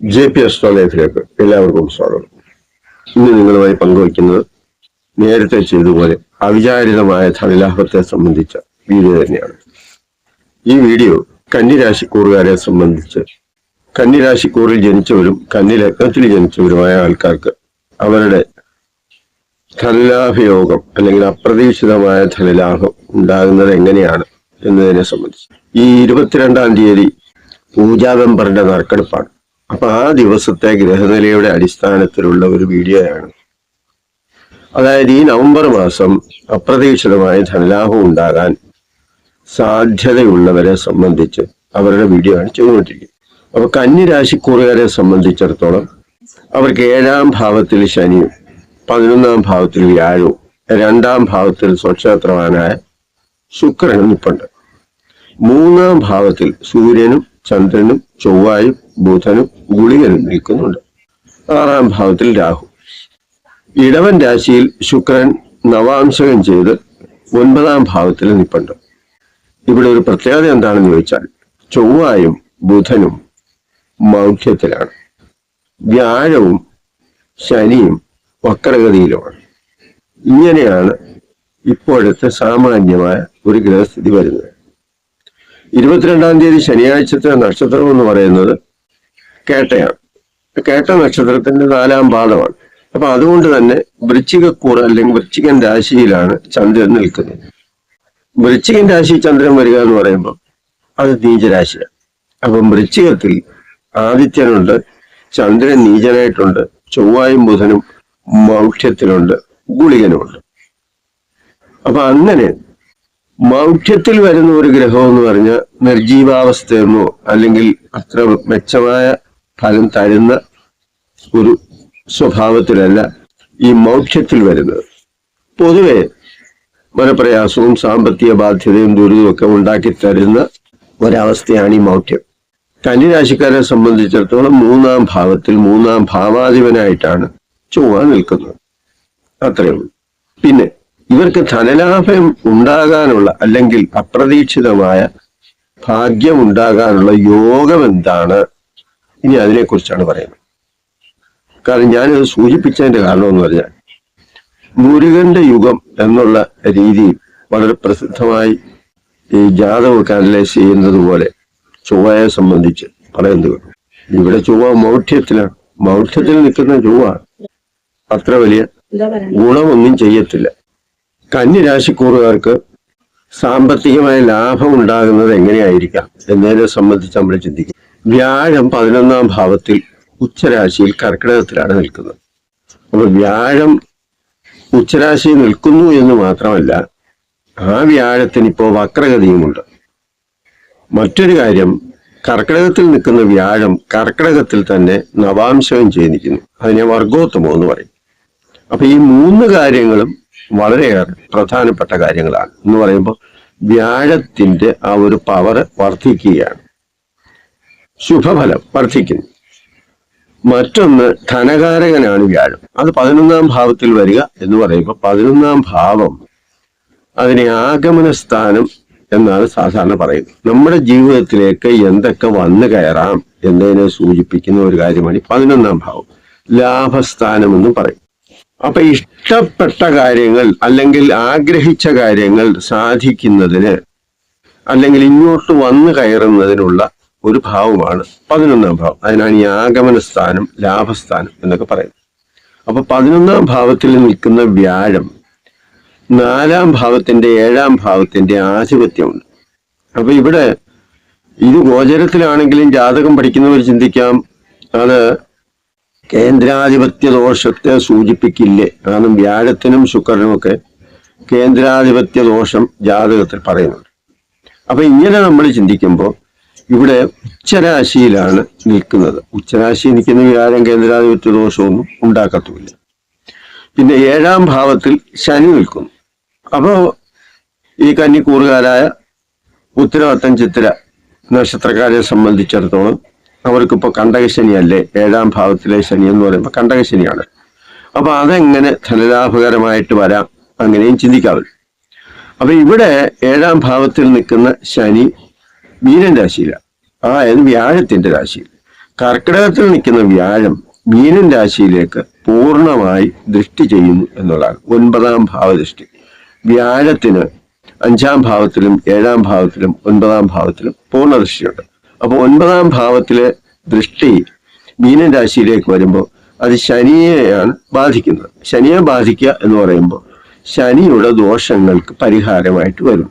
J P അസ്ട്രോലൈഫിലേക്ക് എല്ലാവർക്കും സ്വാഗതം. ഇന്ന് നിങ്ങളുമായി പങ്കുവയ്ക്കുന്നത് നേരത്തെ ചെയ്തതുപോലെ അവിചാരിതമായ ധനലാഭത്തെ സംബന്ധിച്ച വീഡിയോ തന്നെയാണ്. ഈ വീഡിയോ കന്നിരാശിക്കൂറുകാരെ സംബന്ധിച്ച് കന്നിരാശിക്കൂറിൽ ജനിച്ചവരും കന്നിലഗ്നത്തിൽ ജനിച്ചവരുമായ ആൾക്കാർക്ക് അവരുടെ ധനലാഭയോഗം അല്ലെങ്കിൽ അപ്രതീക്ഷിതമായ ധനലാഭം ഉണ്ടാകുന്നത് എങ്ങനെയാണ് എന്നതിനെ സംബന്ധിച്ച്. ഈ ഇരുപത്തിരണ്ടാം തീയതി പൂജാവെമ്പറിന്റെ നറുക്കെടുപ്പാണ്. അപ്പൊ ആ ദിവസത്തെ ഗ്രഹനിലയുടെ അടിസ്ഥാനത്തിലുള്ള ഒരു വീഡിയോയാണ്. അതായത് ഈ നവംബർ മാസം അപ്രതീക്ഷിതമായ ധനലാഭം ഉണ്ടാകാൻ സാധ്യതയുള്ളവരെ സംബന്ധിച്ച് അവരുടെ വീഡിയോ ആണ് ചെയ്തുകൊണ്ടിരിക്കുന്നത്. അപ്പൊ കന്നിരാശിക്കൂറുകാരെ സംബന്ധിച്ചിടത്തോളം അവർക്ക് ഏഴാം ഭാവത്തിൽ ശനിയും പതിനൊന്നാം ഭാവത്തിൽ വ്യാഴവും രണ്ടാം ഭാവത്തിൽ സ്വക്ഷേത്രവാനായ ശുക്രനും നിപ്പുണ്ട് മൂന്നാം ഭാവത്തിൽ സൂര്യനും ചന്ദ്രനും ചൊവ്വായും ബുധനും ഗുളികനും നിൽക്കുന്നുണ്ട് ആറാം ഭാവത്തിൽ രാഹു. ഇടവൻ രാശിയിൽ ശുക്രൻ നവാംശകം ചെയ്ത് ഒൻപതാം ഭാവത്തിൽ നിൽപ്പുണ്ട് ഇവിടെ ഒരു പ്രത്യേകത എന്താണെന്ന് ചോദിച്ചാൽ ചൊവ്വായും ബുധനും മൗഢ്യത്തിലാണ് വ്യാഴവും ശനിയും വക്രഗതിയിലുമാണ്. ഇങ്ങനെയാണ് ഇപ്പോഴത്തെ സാമാന്യമായ ഒരു ഗ്രഹസ്ഥിതി വരുന്നത്. ഇരുപത്തിരണ്ടാം തീയതി ശനിയാഴ്ചത്തെ നക്ഷത്രം എന്ന് പറയുന്നത് കേട്ടയാണ്. കേട്ട നക്ഷത്രത്തിന്റെ നാലാം പാദമാണ്. അപ്പൊ അതുകൊണ്ട് തന്നെ വൃശ്ചികക്കൂറ് അല്ലെങ്കിൽ വൃശ്ചികൻ രാശിയിലാണ് ചന്ദ്രൻ നിൽക്കുന്നത്. വൃശ്ചികൻ രാശി ചന്ദ്രൻ വരിക എന്ന് പറയുമ്പോൾ അത് നീചരാശിയാണ്. അപ്പം വൃശ്ചികത്തിൽ ആദിത്യനുണ്ട് ചന്ദ്രൻ നീചനായിട്ടുണ്ട് ചൊവ്വായും ബുധനും മൗഢ്യത്തിലുണ്ട് ഗുളികനുമുണ്ട്. അപ്പൊ അങ്ങനെ മൗഢ്യത്തിൽ വരുന്ന ഒരു ഗ്രഹം എന്ന് പറഞ്ഞാൽ നിർജീവാവസ്ഥയെന്നോ അല്ലെങ്കിൽ അത്ര മെച്ചമായ ഫലം തരുന്ന ഒരു സ്വഭാവത്തിലല്ല ഈ മൗഢ്യത്തിൽ വരുന്നത്. പൊതുവെ മനപ്രയാസവും സാമ്പത്തിക ബാധ്യതയും ദുരിതവും ഒക്കെ ഉണ്ടാക്കി തരുന്ന ഒരവസ്ഥയാണ് ഈ മൗഢ്യം കന്നിരാശിക്കാരെ സംബന്ധിച്ചിടത്തോളം മൂന്നാം ഭാവത്തിൽ മൂന്നാം ഭാവാധിപനായിട്ടാണ് ചൊവ്വ നിൽക്കുന്നത്. അത്രയേ ഉള്ളൂ. പിന്നെ ഇവർക്ക് ധനലാഭം ഉണ്ടാകാനുള്ള അല്ലെങ്കിൽ അപ്രതീക്ഷിതമായ ഭാഗ്യം ഉണ്ടാകാനുള്ള യോഗം എന്താണ്? ഇനി അതിനെക്കുറിച്ചാണ് പറയുന്നത്. കാരണം ഞാനിത് സൂചിപ്പിച്ചതിന്റെ കാരണം എന്ന് പറഞ്ഞാൽ മുരുകന്റെ യുഗം എന്നുള്ള രീതി വളരെ പ്രസിദ്ധമായി ഈ ജാതകമൊക്കെ അനലൈസ് ചെയ്യുന്നത് പോലെ ചൊവ്വയെ സംബന്ധിച്ച് പറയുന്നത്. ഇവിടെ ചൊവ്വ മൗഢ്യത്തിലാണ്. മൗഢ്യത്തിൽ നിൽക്കുന്ന ചൊവ്വ അത്ര വലിയ ഗുണമൊന്നും ചെയ്യത്തില്ല. കന്യരാശിക്കൂറുകാർക്ക് സാമ്പത്തികമായ ലാഭം ഉണ്ടാകുന്നത് എങ്ങനെയായിരിക്കാം എന്നതിനെ സംബന്ധിച്ച് നമ്മൾ ചിന്തിക്കും. വ്യാഴം പതിനൊന്നാം ഭാവത്തിൽ ഉച്ചരാശിയിൽ കർക്കിടകത്തിലാണ് നിൽക്കുന്നത്. അപ്പൊ വ്യാഴം ഉച്ചരാശിയിൽ നിൽക്കുന്നു എന്ന് മാത്രമല്ല ആ വ്യാഴത്തിന് ഇപ്പോൾ വക്രഗതിയുമുണ്ട്. മറ്റൊരു കാര്യം കർക്കിടകത്തിൽ നിൽക്കുന്ന വ്യാഴം കർക്കിടകത്തിൽ തന്നെ നവാംശവും ചെയ്തിരിക്കുന്നു. അതിനെ വർഗോത്തമോ എന്ന് പറയും. അപ്പൊ ഈ മൂന്ന് കാര്യങ്ങളും വളരെയേറെ പ്രധാനപ്പെട്ട കാര്യങ്ങളാണ്. എന്ന് പറയുമ്പോൾ വ്യാഴത്തിന്റെ ആ ഒരു പവർ വർദ്ധിക്കുകയാണ് ശുഭഫലം വർദ്ധിക്കുന്നു മറ്റൊന്ന് ധനകാരകനാണ് വ്യാഴം. അത് പതിനൊന്നാം ഭാവത്തിൽ വരിക എന്ന് പറയുമ്പോൾ പതിനൊന്നാം ഭാവം അതിനെ ആഗമന സ്ഥാനം എന്നാണ് സാധാരണ പറയുന്നത്. നമ്മുടെ ജീവിതത്തിലേക്ക് എന്തൊക്കെ വന്നു കയറാം എന്നതിനെ സൂചിപ്പിക്കുന്ന ഒരു കാര്യമാണ് പതിനൊന്നാം ഭാവം. ലാഭസ്ഥാനം എന്നും പറയും. അപ്പൊ ഇഷ്ടപ്പെട്ട കാര്യങ്ങൾ അല്ലെങ്കിൽ ആഗ്രഹിച്ച കാര്യങ്ങൾ സാധിക്കുന്നതിന് അല്ലെങ്കിൽ ഇങ്ങോട്ട് വന്നു കയറുന്നതിനുള്ള ഒരു ഭാവമാണ് പതിനൊന്നാം ഭാവം. അതിനാണ് ഈ ആഗമന സ്ഥാനം ലാഭസ്ഥാനം എന്നൊക്കെ പറയുന്നത്. അപ്പൊ പതിനൊന്നാം ഭാവത്തിൽ നിൽക്കുന്ന വ്യാഴം നാലാം ഭാവത്തിന്റെ ഏഴാം ഭാവത്തിന്റെ ആധിപത്യമുണ്ട്. അപ്പൊ ഇവിടെ ഇത് ഗോചരത്തിലാണെങ്കിലും ജാതകം പഠിക്കുന്നവർ ചിന്തിക്കാം. അത് കേന്ദ്രാധിപത്യ ദോഷത്തെ സൂചിപ്പിക്കില്ലേ? കാരണം വ്യാഴത്തിനും ശുക്രനും ഒക്കെ കേന്ദ്രാധിപത്യ ദോഷം ജാതകത്തിൽ പറയുന്നുണ്ട്. അപ്പൊ ഇങ്ങനെ നമ്മൾ ചിന്തിക്കുമ്പോൾ ഇവിടെ ഉച്ചരാശിയിലാണ് നിൽക്കുന്നത്. ഉച്ചരാശി നിൽക്കുന്ന വ്യാഴം കേന്ദ്രാധിപത്യ ദോഷമൊന്നും ഉണ്ടാക്കത്തുമില്ല. പിന്നെ ഏഴാം ഭാവത്തിൽ ശനി നിൽക്കുന്നു. അപ്പോ ഈ കന്നിക്കൂറുകാരായ ഉത്തരവത്തൻ ചിത്തിര നക്ഷത്രക്കാരെ സംബന്ധിച്ചിടത്തോളം അവർക്കിപ്പോ കണ്ടകശനിയല്ലേ ഏഴാം ഭാവത്തിലെ ശനി എന്ന് പറയുമ്പോൾ കണ്ടകശനിയാണ്. അപ്പൊ അതെങ്ങനെ ധനലാഭകരമായിട്ട് വരാം അങ്ങനെയും ചിന്തിക്കാവില്ല അപ്പൊ ഇവിടെ ഏഴാം ഭാവത്തിൽ നിൽക്കുന്ന ശനി മീനൻ രാശിയിലാണ്. അതായത് വ്യാഴത്തിന്റെ രാശിയിൽ. കർക്കിടകത്തിൽ നിൽക്കുന്ന വ്യാഴം മീനൻ രാശിയിലേക്ക് പൂർണമായി ദൃഷ്ടി ചെയ്യുന്നു എന്നുള്ളതാണ്. ഒൻപതാം ഭാവദൃഷ്ടി വ്യാഴത്തിന് അഞ്ചാം ഭാവത്തിലും ഏഴാം ഭാവത്തിലും ഒൻപതാം ഭാവത്തിലും പൂർണ ദൃഷ്ടിയുണ്ട്. അപ്പോൾ ഒൻപതാം ഭാവത്തിലെ ദൃഷ്ടി മീനൻ രാശിയിലേക്ക് വരുമ്പോൾ അത് ശനിയെയാണ് ബാധിക്കുന്നത്. ശനിയെ ബാധിക്കുക എന്ന് പറയുമ്പോൾ ശനിയുടെ ദോഷങ്ങൾക്ക് പരിഹാരമായിട്ട് വരും.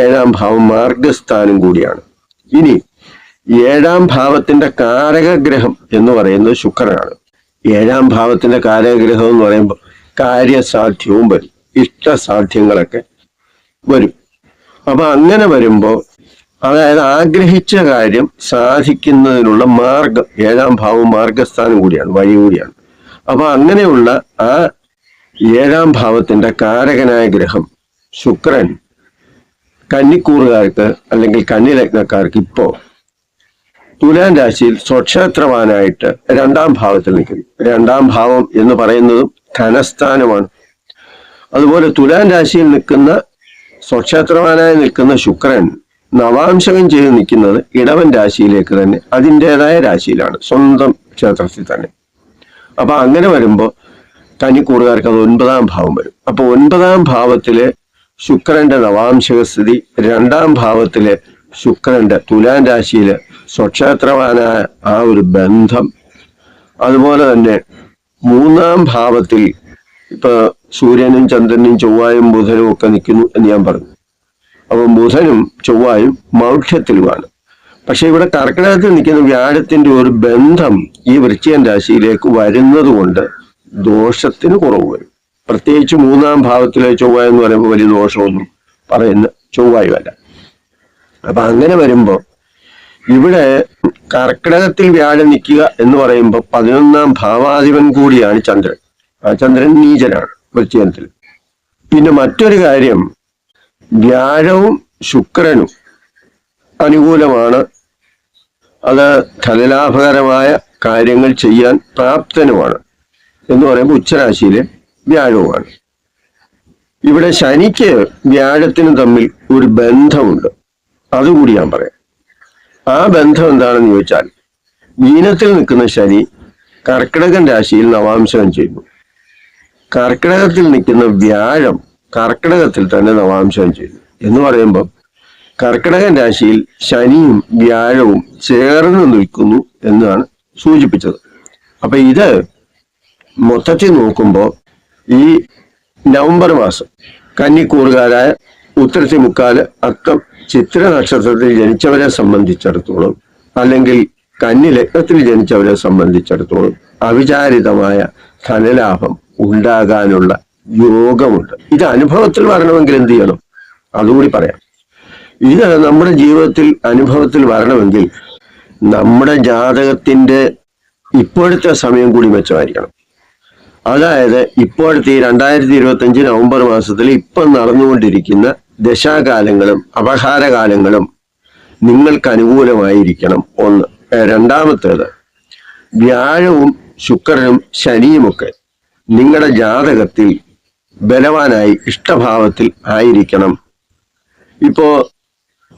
ഏഴാം ഭാവം മാർഗസ്ഥാനം കൂടിയാണ്. ഇനി ഏഴാം ഭാവത്തിന്റെ കാരകഗ്രഹം എന്ന് പറയുന്നത് ശുക്രനാണ്. ഏഴാം ഭാവത്തിന്റെ കാരകഗ്രഹം എന്ന് പറയുമ്പോൾ കാര്യസാധ്യവും വരും. ഇഷ്ടസാധ്യങ്ങളൊക്കെ വരും. അപ്പൊ അങ്ങനെ വരുമ്പോൾ അതായത് ആഗ്രഹിച്ച കാര്യം സാധിക്കുന്നതിനുള്ള മാർഗം ഏഴാം ഭാവം മാർഗസ്ഥാനം കൂടിയാണ് വഴി കൂടിയാണ്. അപ്പൊ അങ്ങനെയുള്ള ആ ഏഴാം ഭാവത്തിന്റെ കാരകനായ ഗ്രഹം ശുക്രൻ കന്നിക്കൂറുകാർക്ക് അല്ലെങ്കിൽ കന്നിലഗ്നക്കാർക്ക് ഇപ്പോ തുലാം രാശിയിൽ സ്വക്ഷേത്രവാനായിട്ട് രണ്ടാം ഭാവത്തിൽ നിൽക്കുന്നു. രണ്ടാം ഭാവം എന്ന് പറയുന്നതും ധനസ്ഥാനമാണ്. അതുപോലെ തുലാം രാശിയിൽ നിൽക്കുന്ന സ്വക്ഷേത്രവാനായി നിൽക്കുന്ന ശുക്രൻ നവാംശകം ചെയ്ത് നിൽക്കുന്നത് ഇടവൻ രാശിയിലേക്ക് തന്നെ അതിന്റെതായ രാശിയിലാണ് സ്വന്തം ക്ഷേത്രത്തിൽ തന്നെ. അപ്പൊ അങ്ങനെ വരുമ്പോൾ കന്നിക്കൂറുകാർക്ക് അത് ഒൻപതാം ഭാവം വരും. അപ്പൊ ഒൻപതാം ഭാവത്തിലെ ശുക്രന്റെ നവാംശക സ്ഥിതി രണ്ടാം ഭാവത്തിലെ ശുക്രന്റെ തുലാം രാശിയിലെ സ്വക്ഷേത്രവാനായ ആ ഒരു ബന്ധം. അതുപോലെ തന്നെ മൂന്നാം ഭാവത്തിൽ ഇപ്പൊ സൂര്യനും ചന്ദ്രനും ചൊവ്വായും ബുധനും ഒക്കെ നിൽക്കുന്നു എന്ന് ഞാൻ പറഞ്ഞു. അപ്പൊ ബുധനും ചൊവ്വായും മൗഢ്യത്തിലുമാണ് പക്ഷെ ഇവിടെ കർക്കിടകത്തിൽ നിൽക്കുന്ന വ്യാഴത്തിന്റെ ഒരു ബന്ധം ഈ വൃശ്ചികൻ രാശിയിലേക്ക് വരുന്നത് കൊണ്ട് ദോഷത്തിന് കുറവ് വരും. പ്രത്യേകിച്ച് മൂന്നാം ഭാവത്തിലെ ചൊവ്വ എന്ന് പറയുമ്പോൾ വലിയ ദോഷമൊന്നും പറയുന്ന ചൊവ്വായുമല്ല അപ്പൊ അങ്ങനെ വരുമ്പോ ഇവിടെ കർക്കിടകത്തിൽ വ്യാഴം നിൽക്കുക എന്ന് പറയുമ്പോൾ പതിനൊന്നാം ഭാവാധിപൻ കൂടിയാണ് ചന്ദ്രൻ. ആ ചന്ദ്രൻ നീചനാണ് വൃശ്ചികത്തിൽ. പിന്നെ മറ്റൊരു കാര്യം വ്യാഴവും ശുക്രനും അനുകൂലമാണ്. അത് ധനലാഭകരമായ കാര്യങ്ങൾ ചെയ്യാൻ പ്രാപ്തനുമാണ് എന്ന് പറയുമ്പോൾ ഉച്ചരാശിയിലെ വ്യാഴവുമാണ്. ഇവിടെ ശനിക്ക് വ്യാഴത്തിനും തമ്മിൽ ഒരു ബന്ധമുണ്ട്. അതുകൂടി ഞാൻ പറയാം. ആ ബന്ധം എന്താണെന്ന് ചോദിച്ചാൽ മീനത്തിൽ നിൽക്കുന്ന ശനി കർക്കിടകൻ രാശിയിൽ നവാംശം ചെയ്യുന്നു. കർക്കിടകത്തിൽ നിൽക്കുന്ന വ്യാഴം കർക്കിടകത്തിൽ തന്നെ നവാംശം ചെയ്യുന്നു. എന്ന് പറയുമ്പോൾ കർക്കിടകൻ രാശിയിൽ ശനിയും വ്യാഴവും ചേർന്ന് നിൽക്കുന്നു എന്നാണ് സൂചിപ്പിച്ചത്. അപ്പൊ ഇത് മൊത്തത്തിൽ നോക്കുമ്പോൾ ഈ നവംബർ മാസം കന്നിക്കൂറുകാരായ ഉത്തരത്തി മുക്കാൽ അക്കം ചിത്ര നക്ഷത്രത്തിൽ ജനിച്ചവരെ സംബന്ധിച്ചിടത്തോളം അല്ലെങ്കിൽ കന്നി ലഗ്നത്തിൽ ജനിച്ചവരെ സംബന്ധിച്ചിടത്തോളം അവിചാരിതമായ ധനലാഭം ഉണ്ടാകാനുള്ള യോഗമുണ്ട്. ഇത് അനുഭവത്തിൽ വരണമെങ്കിൽ എന്ത് ചെയ്യണം? അതുകൂടി പറയാം. ഇത് നമ്മുടെ ജീവിതത്തിൽ അനുഭവത്തിൽ വരണമെങ്കിൽ നമ്മുടെ ജാതകത്തിന്റെ ഇപ്പോഴത്തെ സമയം കൂടി മെച്ചമായിരിക്കണം. അതായത് ഇപ്പോഴത്തെ ഈ രണ്ടായിരത്തി ഇരുപത്തി അഞ്ച് നവംബർ മാസത്തിൽ ഇപ്പം നടന്നുകൊണ്ടിരിക്കുന്ന ദശാകാലങ്ങളും അപഹാരകാലങ്ങളും നിങ്ങൾക്ക് അനുകൂലമായിരിക്കണം ഒന്ന്. രണ്ടാമത്തേത് വ്യാഴവും ശുക്രനും ശനിയുമൊക്കെ നിങ്ങളുടെ ജാതകത്തിൽ ബലവാനായി ഇഷ്ടഭാവത്തിൽ ആയിരിക്കണം. ഇപ്പോ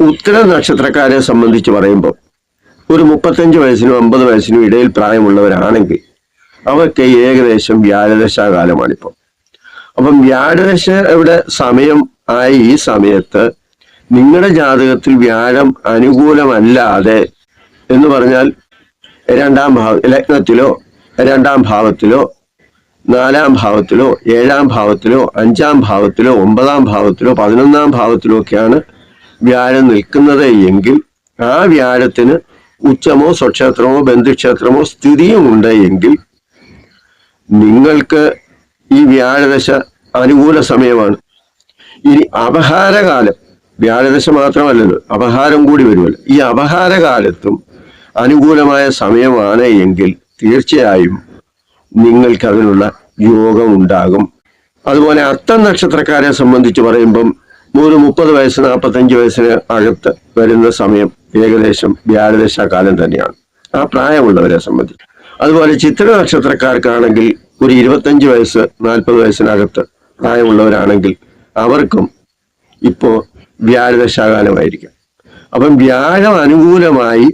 ഉത്തര നക്ഷത്രക്കാരെ സംബന്ധിച്ച് പറയുമ്പോൾ ഒരു മുപ്പത്തഞ്ച് വയസ്സിനും അമ്പത് വയസ്സിനും ഇടയിൽ പ്രായമുള്ളവരാണെങ്കിൽ അവർക്ക് ഏകദേശം വ്യാഴദശാകാലമാണിപ്പോൾ അപ്പം വ്യാഴദശ ഇവിടെ സമയം ആയി ഈ സമയത്ത് നിങ്ങളുടെ ജാതകത്തിൽ വ്യാഴം അനുകൂലമല്ലാതെ എന്ന് പറഞ്ഞാൽ രണ്ടാം ഭാവ ലഗ്നത്തിലോ രണ്ടാം ഭാവത്തിലോ നാലാം ഭാവത്തിലോ ഏഴാം ഭാവത്തിലോ അഞ്ചാം ഭാവത്തിലോ ഒമ്പതാം ഭാവത്തിലോ പതിനൊന്നാം ഭാവത്തിലോ ഒക്കെയാണ് വ്യാഴം നിൽക്കുന്നത് എങ്കിൽ ആ വ്യാഴത്തിന് ഉച്ചമോ സ്വക്ഷേത്രമോ ബന്ധുക്ഷേത്രമോ സ്ഥിതിയും ഉണ്ട് എങ്കിൽ നിങ്ങൾക്ക് ഈ വ്യാഴദശ അനുകൂല സമയമാണ്. ഇനി അപഹാരകാലം വ്യാഴദശ മാത്രമല്ലല്ലോ അപഹാരം കൂടി വരുമല്ലോ. ഈ അപഹാരകാലത്തും അനുകൂലമായ സമയമാണ് എങ്കിൽ തീർച്ചയായും നിങ്ങൾക്ക് അതിനുള്ള യോഗം ഉണ്ടാകും അതുപോലെ അർത്ഥ നക്ഷത്രക്കാരെ സംബന്ധിച്ച് പറയുമ്പം ഒരു മുപ്പത് വയസ്സ് നാൽപ്പത്തഞ്ച് വയസ്സിന് അകത്ത് വരുന്ന സമയം ഏകദേശം വ്യാഴദശ കാലം തന്നെയാണ്. ആ പ്രായമുള്ളവരെ സംബന്ധിച്ച്. അതുപോലെ ചിത്ര നക്ഷത്രക്കാർക്കാണെങ്കിൽ ഒരു ഇരുപത്തഞ്ച് വയസ്സ് നാൽപ്പത് വയസ്സിനകത്ത് പ്രായമുള്ളവരാണെങ്കിൽ അവർക്കും ഇപ്പോ വ്യാഴദശാകാലമായിരിക്കും. അപ്പം വ്യാഴം അനുകൂലമായി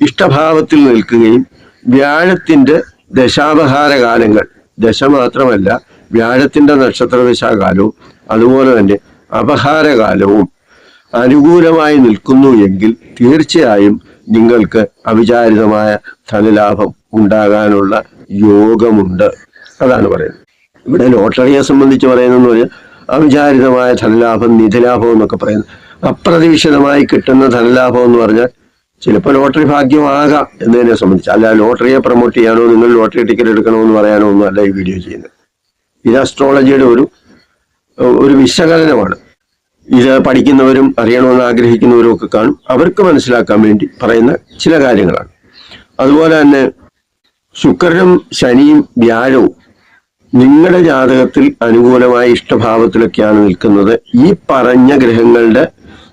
ഇഷ്ടഭാവത്തിൽ നിൽക്കുകയും വ്യാഴത്തിന്റെ ദശാപഹാര കാലങ്ങൾ ദശ മാത്രമല്ല വ്യാഴത്തിന്റെ നക്ഷത്ര ദശാകാലവും അതുപോലെ തന്നെ അപഹാരകാലവും അനുകൂലമായി നിൽക്കുന്നു എങ്കിൽ തീർച്ചയായും നിങ്ങൾക്ക് അവിചാരിതമായ ധനലാഭം ഉണ്ടാകാനുള്ള യോഗമുണ്ട്. അതാണ് പറയുന്നത്. ഇവിടെ ലോട്ടറിയെ സംബന്ധിച്ച് പറയുന്നതെന്ന് പറഞ്ഞാൽ അവിചാരിതമായ ധനലാഭം നിധിലാഭം എന്നൊക്കെ പറയുന്നത് അപ്രതീക്ഷിതമായി കിട്ടുന്ന ധനലാഭം എന്ന് പറഞ്ഞാൽ ചിലപ്പോൾ ലോട്ടറി ഭാഗ്യമാകാം എന്നതിനെ സംബന്ധിച്ച്. അല്ല ലോട്ടറിയെ പ്രൊമോട്ട് ചെയ്യാനോ നിങ്ങൾ ലോട്ടറി ടിക്കറ്റ് എടുക്കണോ എന്ന് പറയാനോ ഒന്നും അല്ല ഈ വീഡിയോ ചെയ്യുന്നത്. ഇത് അസ്ട്രോളജിയുടെ ഒരു ഒരു വിശകലനമാണ്. ഇത് പഠിക്കുന്നവരും അറിയണമെന്ന് ആഗ്രഹിക്കുന്നവരും ഒക്കെ കാണും. അവർക്ക് മനസ്സിലാക്കാൻ വേണ്ടി പറയുന്ന ചില കാര്യങ്ങളാണ്. അതുപോലെ തന്നെ ശുക്രനും ശനിയും വ്യാഴവും നിങ്ങളുടെ ജാതകത്തിൽ അനുകൂലമായ ഇഷ്ടഭാവത്തിലൊക്കെയാണ് നിൽക്കുന്നത്. ഈ പറഞ്ഞ ഗ്രഹങ്ങളുടെ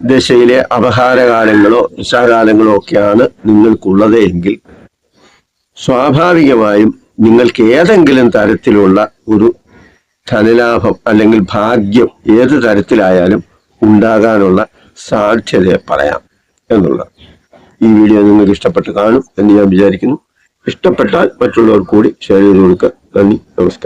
ദശയിലെ അപഹാരകാലങ്ങളോ നിശാകാലങ്ങളോ ഒക്കെയാണ് നിങ്ങൾക്കുള്ളത് എങ്കിൽ സ്വാഭാവികമായും നിങ്ങൾക്ക് ഏതെങ്കിലും തരത്തിലുള്ള ഒരു ധനലാഭം അല്ലെങ്കിൽ ഭാഗ്യം ഏത് തരത്തിലായാലും ഉണ്ടാകാനുള്ള സാധ്യതയെ പറയാം എന്നുള്ള ഈ വീഡിയോ നിങ്ങൾക്ക് ഇഷ്ടപ്പെട്ട് കാണും എന്ന് ഞാൻ വിചാരിക്കുന്നു. ഇഷ്ടപ്പെട്ടാൽ മറ്റുള്ളവർ കൂടി ഷെയർ ചെയ്ത് കൊടുക്കുക. നന്ദി നമസ്കാരം.